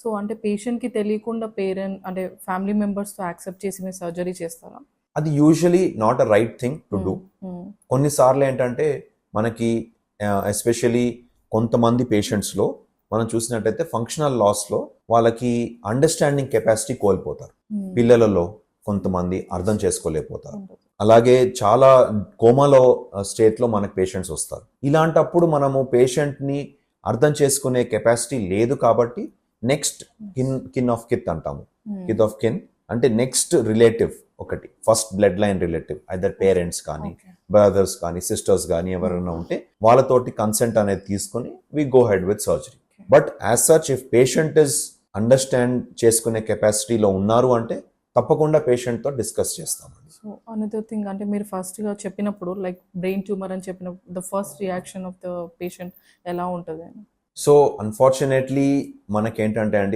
So అంటే పేషెంట్కి తెలియకుండా పేరెంట్ అంటే ఫ్యామిలీ మెంబర్స్తో యాక్సెప్ట్ చేసి మీరు సర్జరీ చేస్తారా అది usually not a right thing to do. కొన్నిసార్లు ఏంటంటే మనకి ఎస్పెషలీ కొంతమంది పేషెంట్స్లో మనం చూసినట్టయితే ఫంక్షనల్ లాస్లో వాళ్ళకి అండర్స్టాండింగ్ కెపాసిటీ కోల్పోతారు మ్మ్. పిల్లలలో కొంతమంది అర్థం చేసుకోలేకపోతారు. అలాగే చాలా కోమాలో స్టేట్లో మనకు పేషెంట్స్ వస్తారు ఇలాంటప్పుడు మనము పేషెంట్ని అర్థం చేసుకునే కెపాసిటీ లేదు కాబట్టి next kin kin of kith అంటాము. మ్మ్. కిత్ ఆఫ్ కిన్ అంటే నెక్స్ట్ రిలేటివ్ ఒకటి. First blood line relative either parents కానీ. బ్రదర్స్ కానీ సిస్టర్స్ కానీ ఎవరైనా ఉంటే వాళ్ళతోటి కన్సెంట్ అనేది తీసుకొని we go head with surgery. But as such if patient is understand చేసుకునే కెపాసిటీలో ఉన్నారు అంటే తప్పకుండా పేషెంట్తో డిస్కస్ చేస్తామండి. సో అనదర్ థింగ్ అంటే మీరు ఫస్ట్గా చెప్పినప్పుడు లైక్ బ్రెయిన్ ట్యూమర్ అని చెప్పినప్పుడు the first reaction of the patient ఎలా ఉంటుంది సో అన్ఫార్చునేట్లీ మనకేంటంటే అండి